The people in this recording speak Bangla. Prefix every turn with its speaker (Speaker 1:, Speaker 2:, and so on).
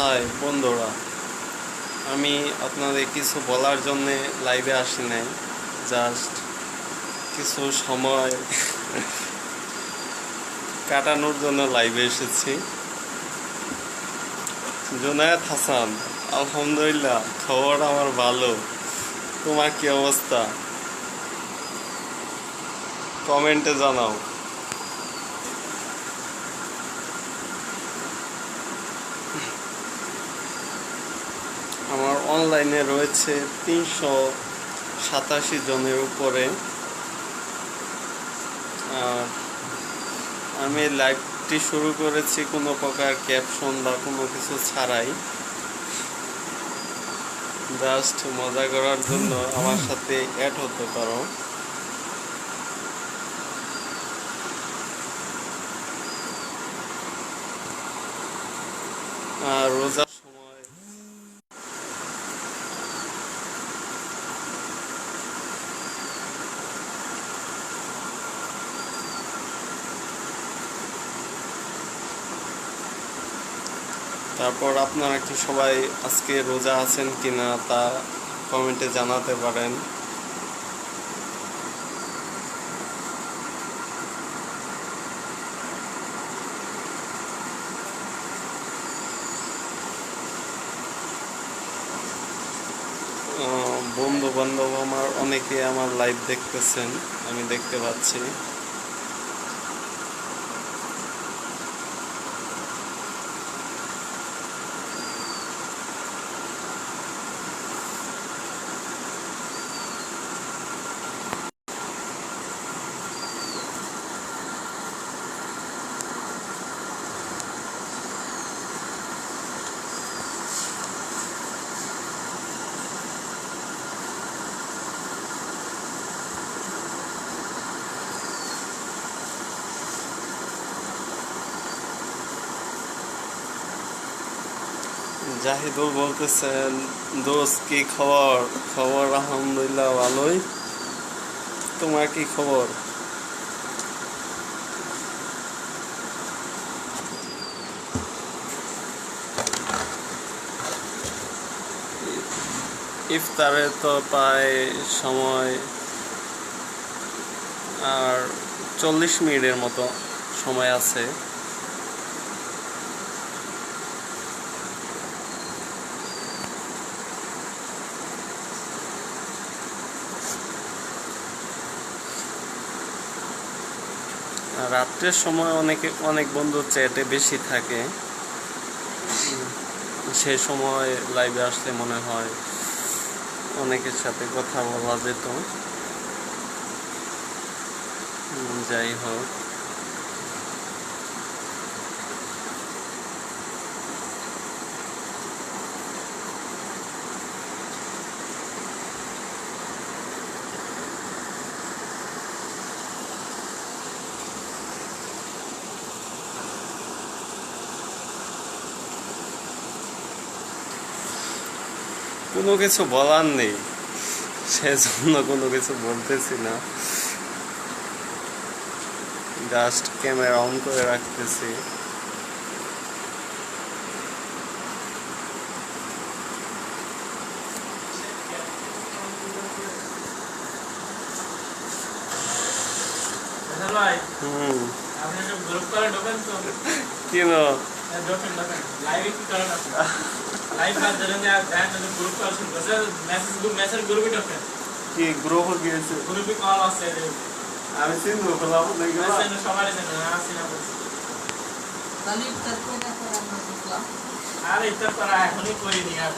Speaker 1: হাই বন্ধুরা। আমি আপনাদের কিছু বলার জন্যে লাইভে আসি নাই জাস্ট কিছু সময় কাটানোর জন্য লাইভে এসেছি। জুনায়েদ হাসান, আলহামদুলিল্লাহ, খবর আমার ভালো। তোমার কি অবস্থা? কমেন্টে জানাও আমার অনলাইনে রয়েছে তিনশো সাতাশি জনের উপরে। আর আমি লাইভটি শুরু করেছি কোনো প্রকার ক্যাপশন বা কোনো কিছু ছাড়াই। জাস্ট মজা করার জন্য আমার সাথে অ্যাড হতে পারো। আর রোজার সময় তারপর আপনারা কি সবাই আজকে রোজা আছেন কিনা তা কমেন্টে জানাতে পারেন। বন্ধু বান্ধব আমার, অনেকে আমার লাইভ দেখতেছেন, আমি দেখতে পাচ্ছি। জাহিদুল বলতেছেন, দোস্ত, কি খবর? খবর আলহামদুলিল্লাহ ভালোই। তোমার কি খবর? ইফতারে তো প্রায় সময়, আর চল্লিশ মিনিটের মতো সময় আছে। রাত্রের সময় অনেকে, অনেক বন্ধু চ্যাটে বেশি থাকে। সে সময় লাইভে আসলে মনে হয় অনেকের সাথে কথা বলা যেত। যাই হোক। কোনো কিছু বলার নেই। সেজন্য কোনো কিছু বলতেছি না। জাস্ট ক্যামেরা অন করে রাখতেছি।
Speaker 2: হ্যালো একটু গ্রুপ করে ঢোকেন তো
Speaker 1: কেন
Speaker 2: হ্যাঁ, ঢোকেন ঢোকেন লাইভে কি করেন আপনি লাইভ বাদ ধরেন যে ধ্যান গ্রুপ গ্রুপে কল আসছে
Speaker 1: আমি
Speaker 2: সবাই জানেন আসি না।
Speaker 3: তাহলে ইফতার করে আমরা
Speaker 2: আর ইফতার করা এখনই করিনি আর।